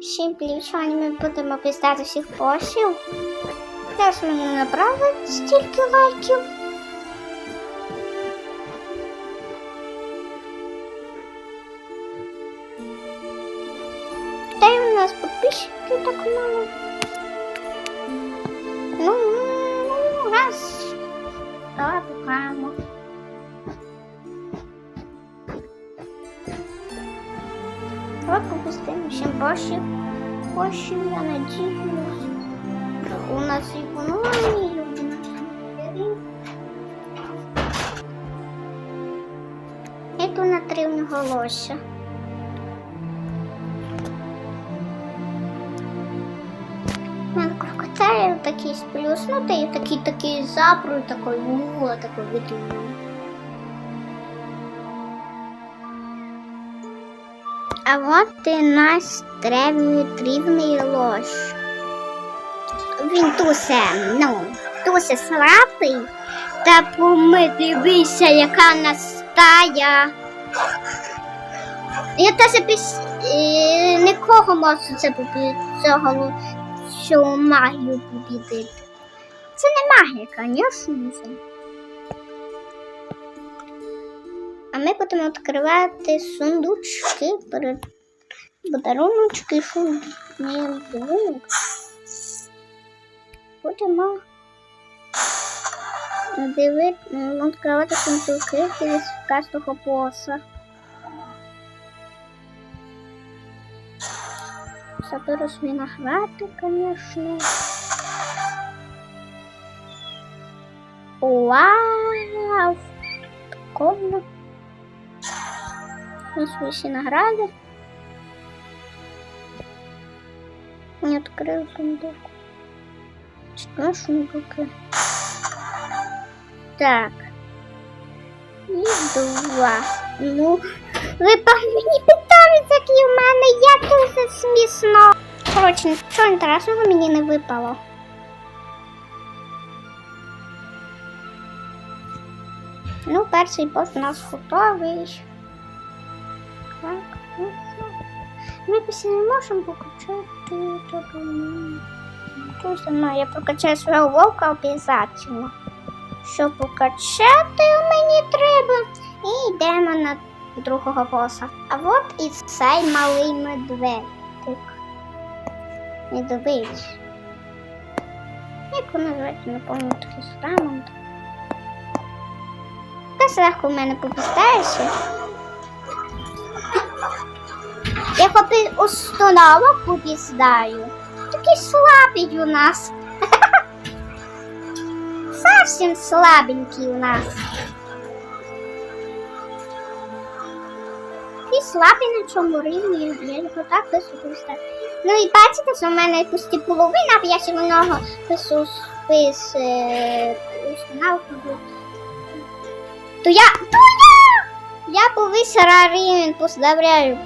Всім привіт, сьогодні ми будемо піздати всіх босів. Теж не набрали стільки лайків. Бошів. Бошів, я надіюсь. У нас і онлайн люди. Іду на три в лося. У мене крокодилів такий сплюс, ну та й такий такий запру, такий вула, такий видуманий. А от і наш древній трівний лож. Він тусе, ну, тусе слабий, та помидивися, яка настая. Я теж піс... нікого можу це цього, що магію побідити. Це не магія, звісно. А ми будемо відкривати сундучки перед подаруночки, що не подарунок. Будемо дивити, відкривати сундуки через кожного боса. Заберу свій награти, звісно. Вау! Прикольно. Ось всі награди. Не відкрив сундук. Що сундуки? Так. І два. Ну, ви по мені питаєте, які в мене я дуже смішно. Коротше, нічого інтересного мені не випало. Ну, перший бос у нас готовий. Ну. Ми після не можемо покачати зі мною? Я прокачаю свого вовка обов'язково. Щоб покачати мені треба. І йдемо на другого боса. А от і цей малий медведик. Медведь. Як воно не пам'ятаю, такий самий. Ти легко в мене попістаєшся. Я хоч установок попіздаю. Такий слабий у нас. Совсем слабенький у нас. Такий слабий на цьому рівні, я його так високо. Ну і бачите, що в мене пусті половина, бо я ще много пису спис е, установку. То я, я! Повисила рівень, поздравляю.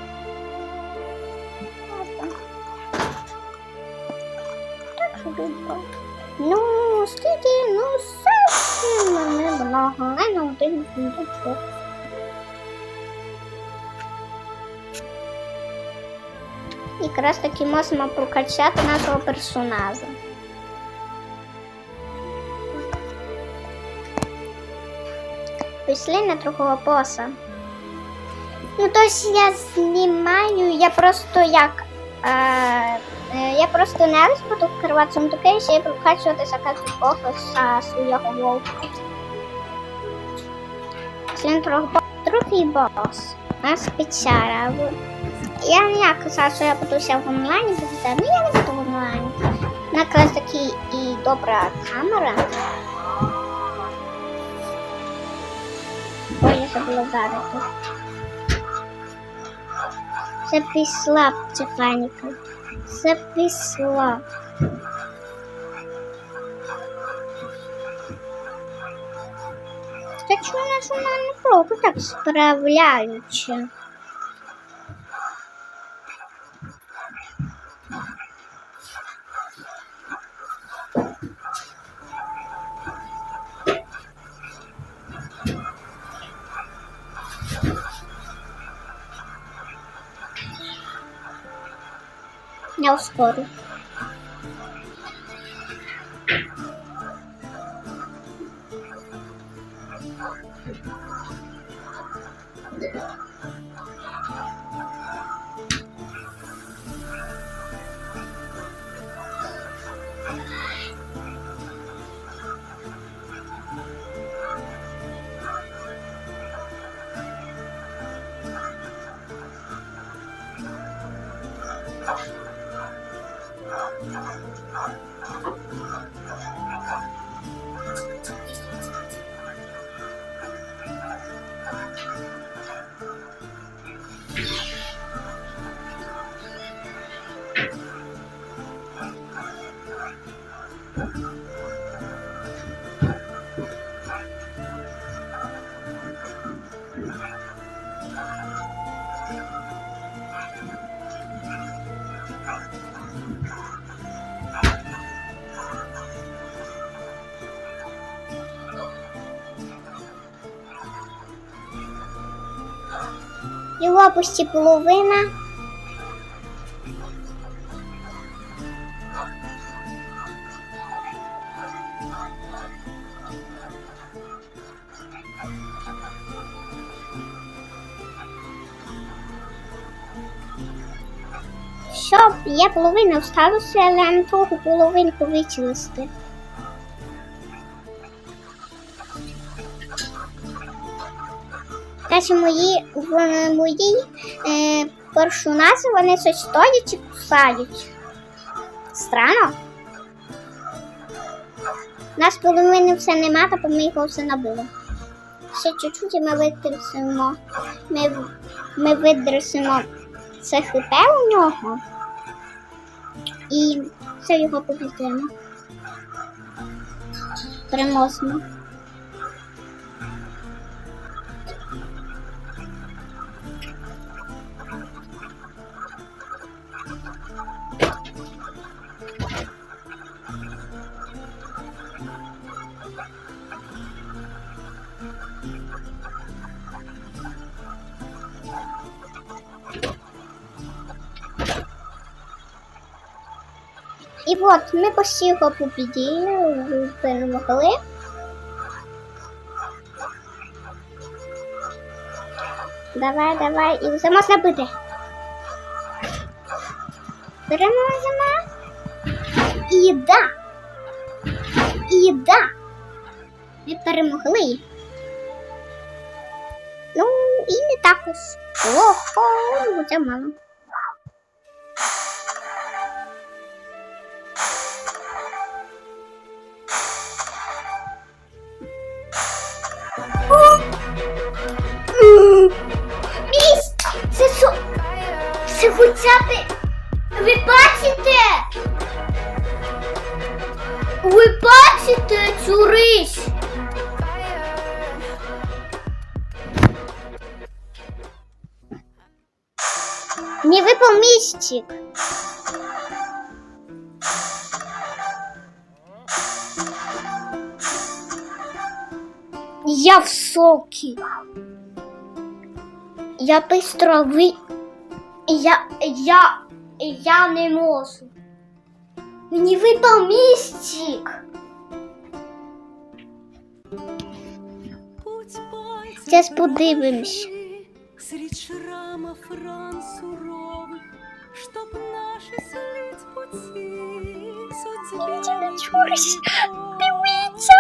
Ну, скільки, ну, зовсім не много. А на один сундучок. Якраз таки можемо прокачати нашого персонажа. Пішли на другого боса. Ну, то есть я знімаю, я просто як. Е, е, я просто не раз буду відкривати сундуки, ще й прокачуватися як боса свого вовка. Другого. Другий бос. У нас печера. Я не казала, що я буду в онлайні буде, ну я не буду в онлайні. У таки і добра камера. Ой, я забула задати. Паніка. Це пішла. Та чому нас вона не так справляючи? Я І лопасті половина. Половина осталося, але на другу половинку вичистити. Каже, мої в моїй е, першунасі вони щось стоять і кусають. Странно. У нас половини все нема, та ми його все набили. Ще чуть-чуть і ми витрясемо. Ми, ми видресимо це хп у нього. І все його побіжимо. Переможемо. І от ми почти його побіділи, перемогли. Давай, давай, і вже можна бити. Переможемо. І да. І да. Ми перемогли. Ну, і не так уж плохо, це мало. Гуцяти. Ви бачите? Ви бачите цю рись? Не випав містик. Я в сокі. Я быстро. Я... Я... Я не можу. Мені випав містик. Зараз подивимось. Средь шрамов ран суровых, Чтоб наши слить пути судьбе Дивіться.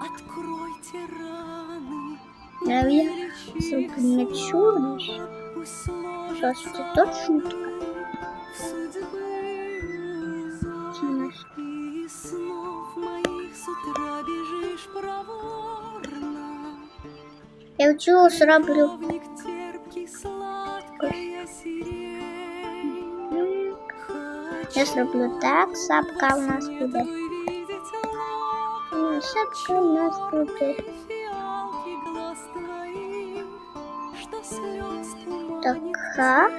Откройте раны, А я сука, не чуєш? Що ж це бежишь проворно. Я чула, що роблю. Любовник терпкий, сладкая сирень. Я зроблю так, сапка у нас буде. Сапка у нас буде. Ха.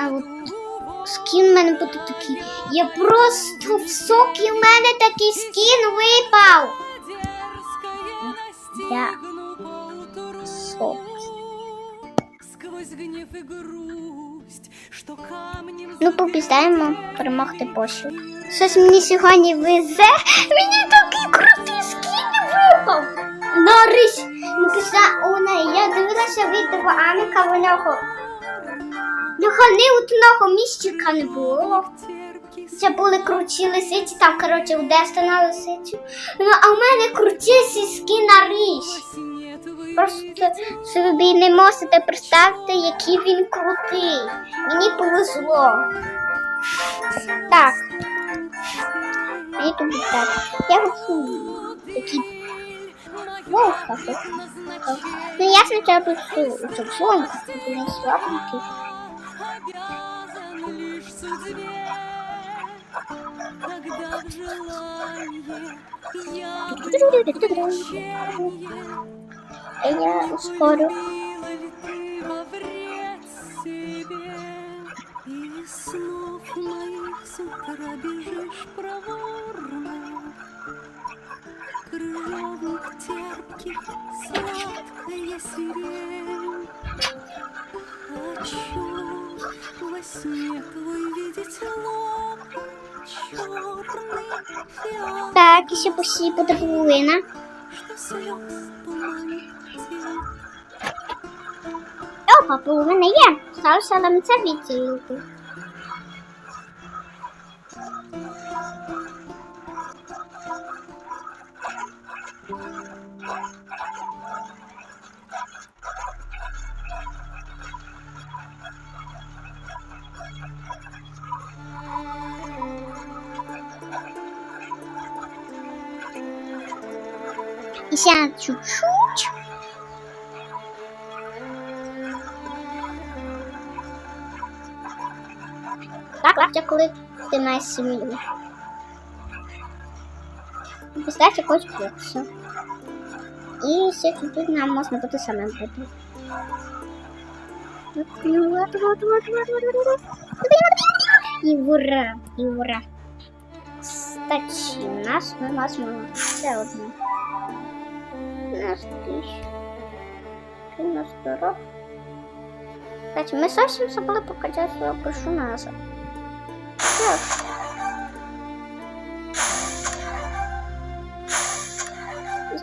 А от скін в мене буде такий. Я просто в сокі в мене такий скін випав. Я сок. Ну, побіждаємо перемогти пошук. Щось мені сьогодні везе. Мені такий крутий скін випав. Нарись. Ну, у неї. Я дивилася відео Аміка, в нього. Нього ні одного міщика не було. Це були круті лисиці, там, коротше, у на лисицю. Ну, а в мене круті сіськи на річ. Просто собі не можете представити, який він крутий. Мені повезло. Так, мені тобі так. Я хочу такі вовка. Ну, я спочатку цю цю флонку, потім слабенький. я ускорю. И снов моих с утра бежишь проворно. Крыжовник терпкий, сладкая сирень. Хочу во сне твой видеть лоб, черный фиал, Так, і ще посі буде что слез. Опа, половина є. Сталося, але ми це відділити. І ще чуть-чуть. Так, легше, коли ти сім'ю. Пістачі хоч боксу. І ще тут нам можна бути самим бити. І ура, і ура. Кстати, у нас ми можемо ще одне. У нас тисяч. У нас дорог. Кстати, мы совсем забыли покачать свою персонажа. Так.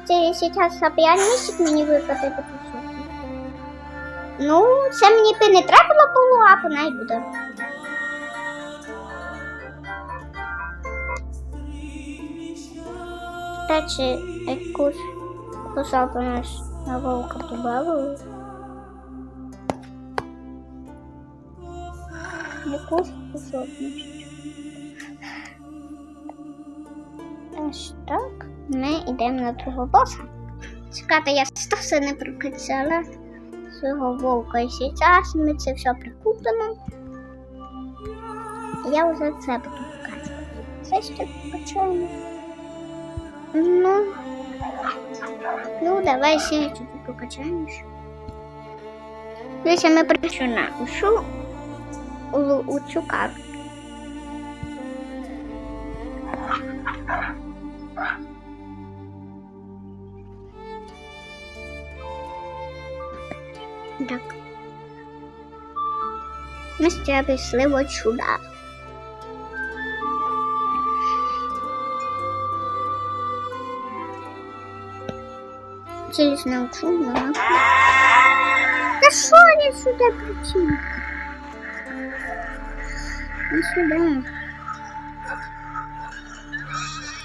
Це сейчас опіаністик мені випаде по суті. Ну, це мені би не треба було, а вона й буде. Кстати, якусь посадку наш на вовка добавили. якусь способність. Ось так. Ми йдемо на другого боса. Чекайте, я все не прокачала свого вовка. І зараз ми це все прикупимо. Я вже це буду показувати. Це ще покачаємо. Ну, ну давай чуть покачаємо. Дивіться, ми прийшли на ушу у, у цю. Так. Ми ще пішли от сюди. Через научу, мама. Да что я сюда прийти? Ну сюда.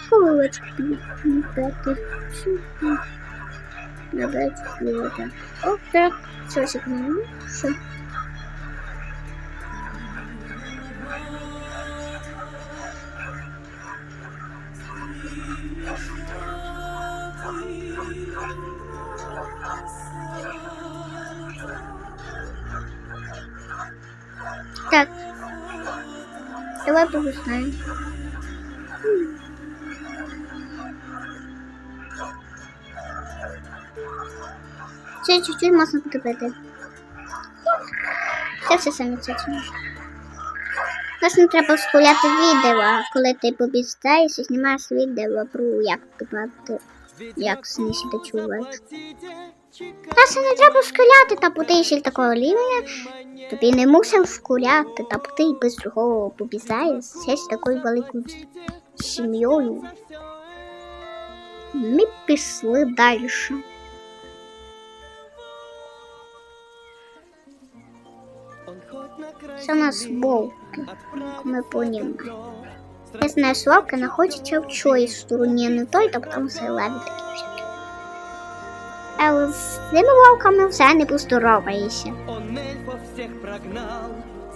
Кулочки. Пятый. Давай чего-то. О, так. Все, секунду. Все. Ще чуть-чуть можна покипити. Це все самі чечені. Нас не треба вставляти відео, коли ти побіждаєш і знімаєш відео про як купати, як знищити чувач. Нас не треба скуляти, та ти ще такого рівня. Тобі не мусив скуляти, та ти й без цього побізаєш ще з такою великою сім'єю. Ми пішли далі. Це у нас вовки, як ми поняли. Я знаю, что вовка находится в чьей стороне, не той, то потом все леві такі всякі. А з цими вовками все не поздороваєшся. Он эльфов всех прогнал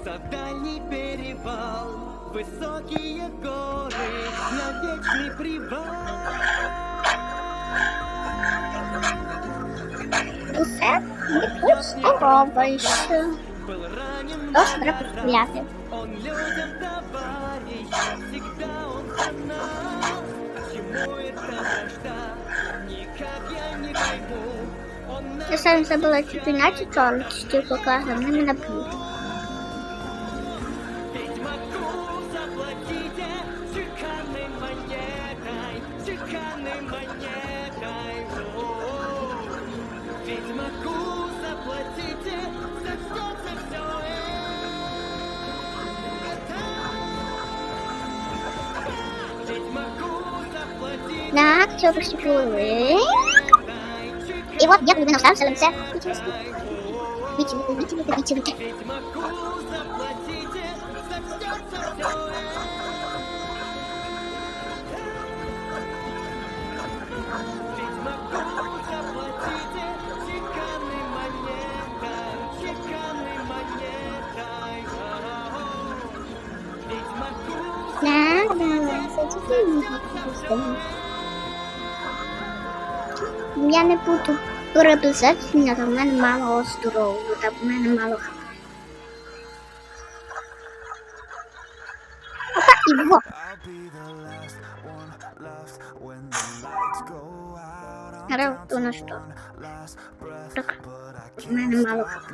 За дальний перевал Высокие горы На вечный привал Усе не поздороваєшся. Тож треба стріляти. Он людям товарищ Всегда он знал Чему это вражда Никак я не пойму все приступили. І от як людина встав, лице. Витягнути, витягнути. Ведьмаку Я не буду переписати, там в мене мало здоров'я, там в мене мало хп. Опа, і во. Down то на що? Так, в мене мало хп.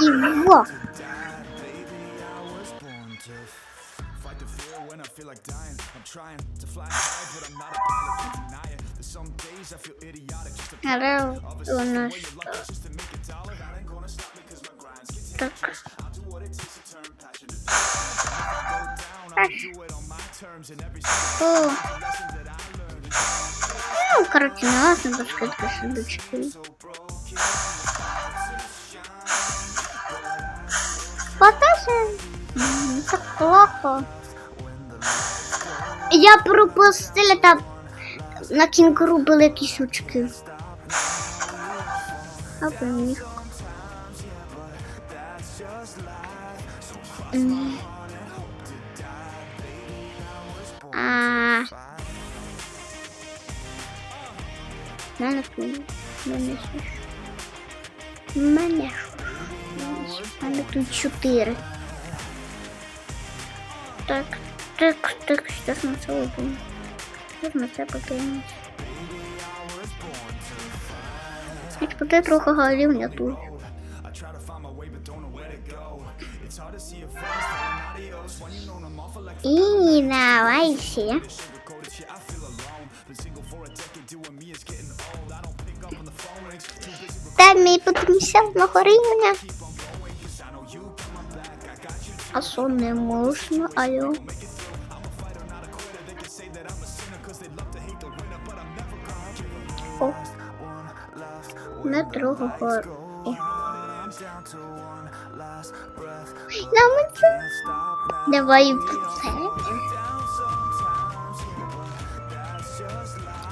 now we all feel like dying. I'm trying to fly high, but I'm not a pilot, can't deny it. There's some days I feel idiotic just to Так. What it to down. I'll do it on my terms and every О. single lesson that I learned. Ну, короче, не важно, бо скидка сундучки. Поташе. М, Так плохо. Я пропустила там на кінгуру були якісь сучки. А про А. Мене тут. Мене що? Мене що? Мене тут чотири. Так, так, так, зараз на це вибимо. Зараз на це покинемо. Хоч поки трохи рівня тут. І давай ще. shit. I feel alone. Been single for a decade, О, не трохи хор. Нам це. Давай це.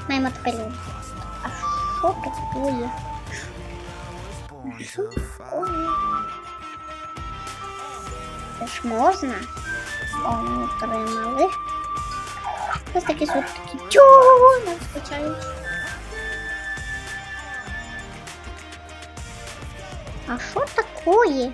Маємо тепер. А що таке? Що таке? Це ж можна. О, ми отримали. Ось такі такі чого нас скачають. А що такое?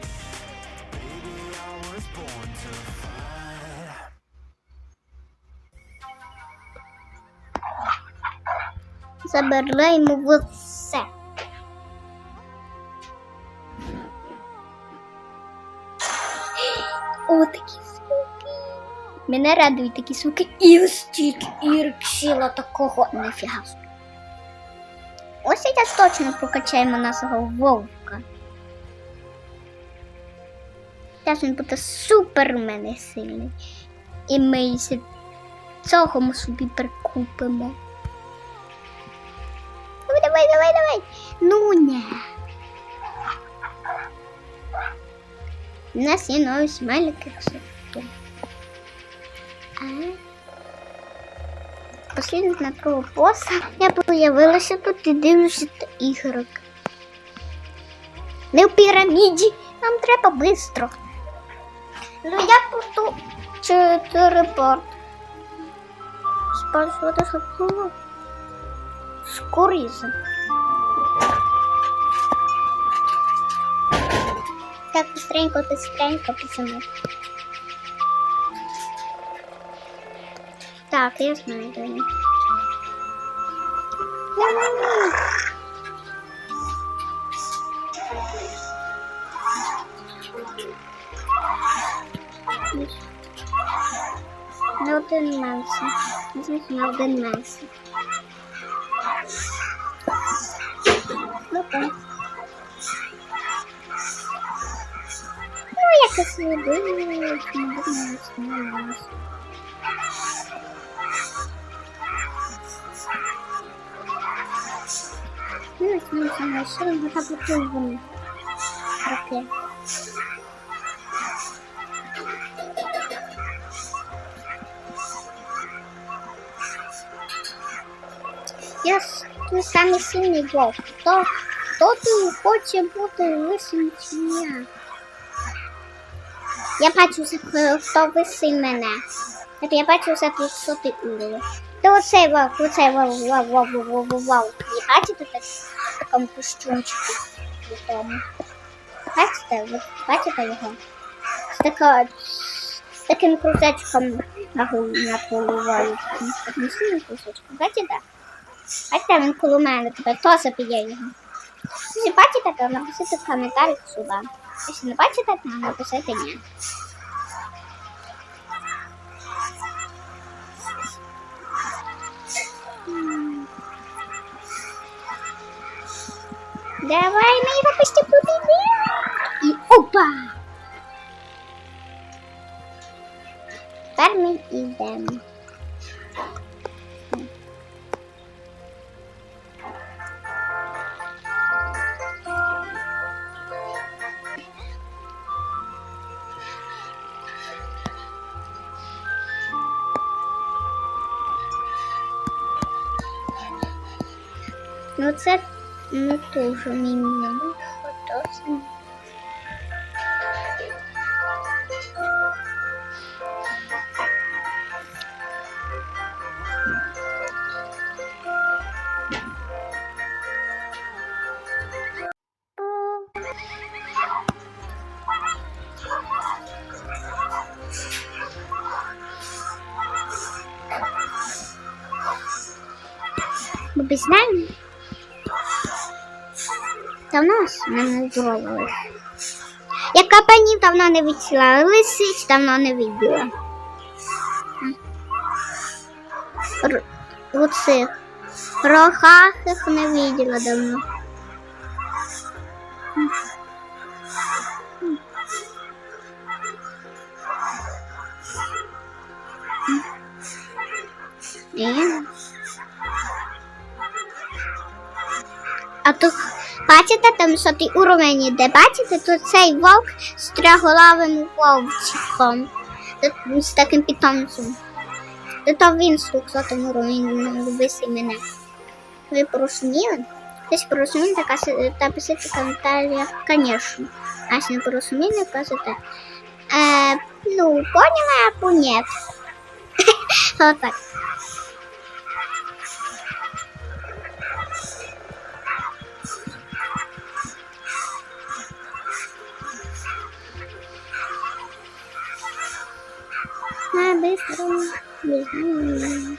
Забираємо в це. О, такі звуки. Мене радують такі суки. І стільки ірксіла такого нефіга. собі. Ось зараз точно прокачаємо нашого вовка. Зараз він буде супер у мене сильний. І ми цього ми собі прикупимо. Ну, давай, давай, давай. Ну не. У нас є нові смайлики? Послідник на другого боса. Я появилася тут і дивлюся ігрок. Не в піраміді, нам треба швидко. Ну я буду телепорт. Спрашивати шапку. Скоріше. Так, быстренько, быстренько, пацаны. Так, я знаю, да. На один менше. Візьміть на один менше. Ну так. Ну, якось не думаю, не думаю, не менше. Ну, ось ми саме ще не заблоковані. Роки. Я не самий сильний вовк. Хто тут хоче бути вищим, ніж я? Я бачу, хто висить мене. От я бачу за 500 уровень. То оцей вовк, оцей вовк, вовк, вовк, вовк, вовк. І бачите так, такому костюмчику відому. Бачите, ви бачите його? З така, з таким кружечком на гол- над головою. Не сильним кружечком, бачите? Бачите, він коло мене тепер теж піде його. Якщо бачите, то напишіть в коментарях сюди. Якщо не бачите, то напишіть ні. Давай, мы его почти победили. И опа! Тепер ми йдемо. Ну це не дуже мені. Фотосин. Ми знаємо? Давно мене здоровилась. Я капанів давно не відсіла, лисиць давно не. Р- Оцих. Рохахих не виділа давно. Е. А то бачите там, що ти уровень іде, бачите, то цей вовк з трьохголовим вовчиком. З таким питомцем. То, він з 200 уровень висить мене. Ви порозуміли? Хтось порозуміли, та пишіть в коментарях, звісно. А якщо не порозуміли, кажете. Ну, поняла або ні. Отак. быстро. Не знаю.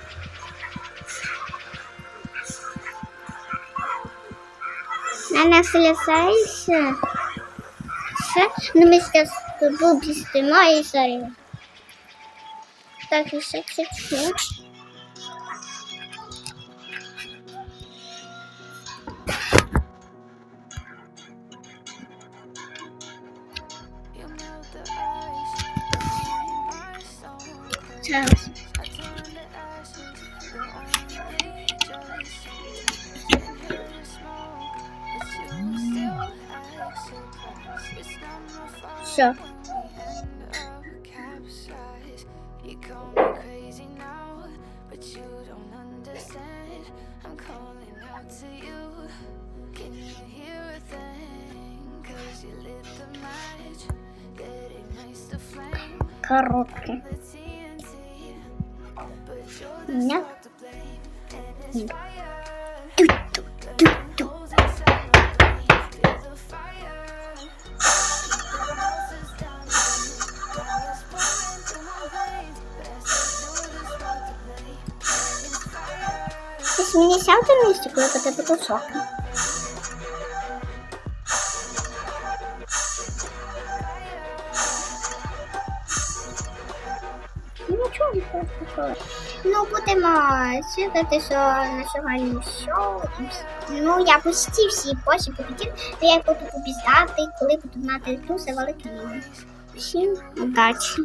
Она слезается. Но ну, мы сейчас тут быстрее, и сори. Так, еще чуть-чуть. коробки. Да. Ту -ту -ту -ту. Здесь меня сядет вместе куда-то потусовка. Ну, будемо читати, що нашого шоу. Ну, я почти всі поші побідів, то я їх буду побіздати, коли буду мати туси великі. Всім удачі!